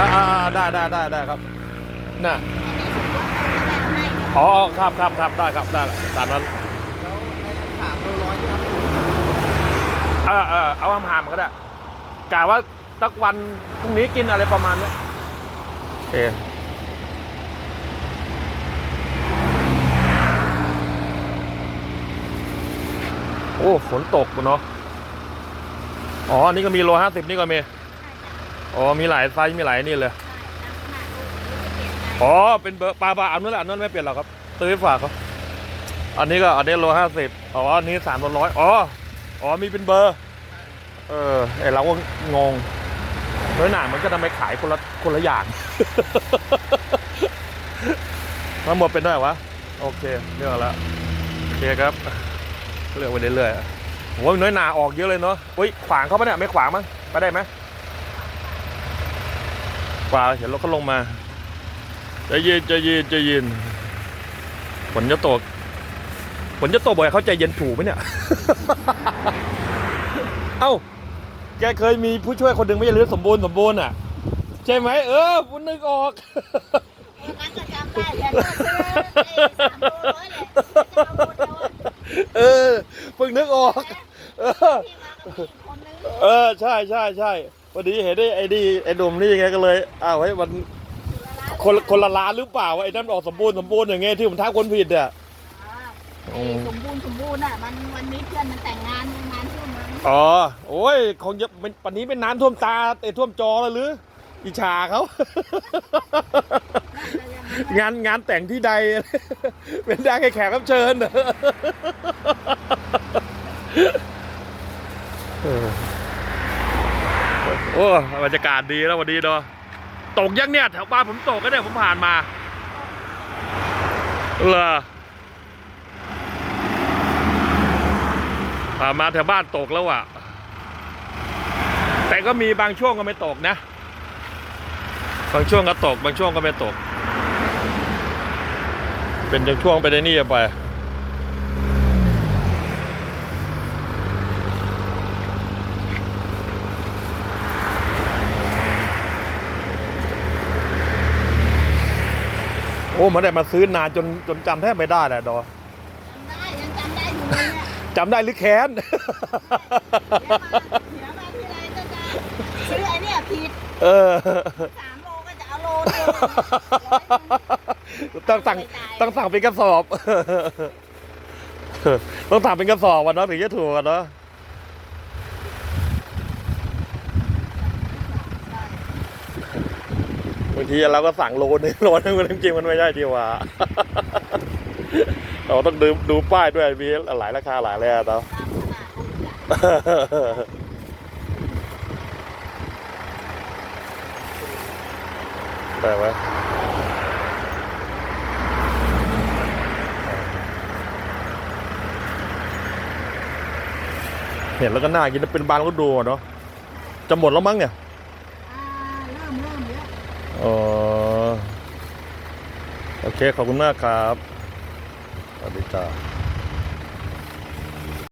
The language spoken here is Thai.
อ่าอ่าอ่าได้ได้ได้ได้ครับน่ะอ๋อครับครับครับได้ครับได้ตามนั้นแล้วในถามเราร้อยครับเออเออเอาหามหามๆก็ได้กะว่าสักวันพรุ่งนี้กินอะไรประมาณเนี้ยโอเคโอ้ฝนตกเนาะอ๋ออันนี่ก็มีโลห้าสิบนี่ก็มี อ๋อมีหลายไซส์มีหลายนี่เลยอ๋อเป็นเบอร์ปลาปลาอันนั้นแหละอันนั้นไม่เปลี่ยนหรอกครับซื้อไปฝากเขาอันนี้ก็อันนี้โลห้าสิบอ๋ออันนี้สามร้อยอ๋ออ๋อมีเป็นเบอร์ เออไอเราก็งงน้อยหนามันก็ทำไมขายคนละคนละอย่างทั้งหมดเป็นได้วะโอเคเรื่องแล้วโอเคครับเลื่อกไปเรื่อยๆผมว่าน้อยหนาออกเยอะเลยเนาะอุ้ยขวางเขาปะเนี่ยไม่ขวางมั้งไปได้ไหม ขวาเห็นรถเขาลงมาใจเย็นใจเย็นใจเย็นฝนจะตกฝนจะตกบ่อยเขาใจเย็นถูกไหมเนี่ย เอ้า แกเคยมีผู้ช่วยคนหนึ่งไม่ใช่หรือสมบูรณ์สมบูรณ์อะ ใช่ไหมเออคุณนึกออกเออะเออเพิ่งนึกออก เออ เออใช่ใช่ใช่วันนี้เห็นได้ไอ้นี่ไอ้หนุ่มนี่ไงก็เลยอ้าวเฮ้ยมันคนละคนละร้านหรือเปล่าวะไอ้นั่นออกสมบูรณ์สมบูรณ์อย่างเงี้ยที่ผมทักคนผิดอะไอ้สมบูรณ์สมบูรณ์อะมันวันนี้เพื่อนมันแต่งงานงานช่วงนั้นอ๋อโอ้ยคงจะเป็นปันนี้เป็นน้ำท่วมตาเตะท่วมจอแล้วหรือ อิจฉาเขางานงานแต่งที่ใด เป็นได้แค่แขกรับเชิญเหรอเออ โอ้บรรยากาศดีแล้ววันนี้เนาะตกยังเนี่ยแถวบ้านผมตกก็เนี่ยผมผ่านมาเหรอผ่านมาแถวบ้านตกแล้วอะ แต่ก็มีบางช่วงก็ไม่ตกนะ บางช่วงก็ตก บางช่วงก็ไม่ตก เป็นช่วงไปในนี่ไป โอ้มันได้มาซื้อนานจนจนจำแทบไม่ได้แหละดอจำได้ยังจำได้อยู่เลยเนี่ยจำได้หรือแค้น เดี๋ยวมาเดี๋ยวมาทีไรก็จะซื้อไอ้เนี่ยผิดเออ สามโลก็จะเอาโลเดียวต้องสั่งต้องสั่งเป็นกระสอบ ต้องสั่งเป็นกระสอบวันเนาะถึงจะถูกกันเนาะางทีเราก็สั่งโลนึงโลนึงมันจริงมันไม่ใช่ดีว่าเราต้องดูดูป้ายด้วยมีหลายราคาหลายแล้วเนาะตามขนาดนั้นจ้ะได้ไหมเห็นแล้วก็น่ากินเป็นบางฤดูเนาะจะหมดแล้วมั้งเนี่ย อ่าเริ่มเริ่มเย อ๋อโอเค ขอบคุณมากครับสวัสดีจ้า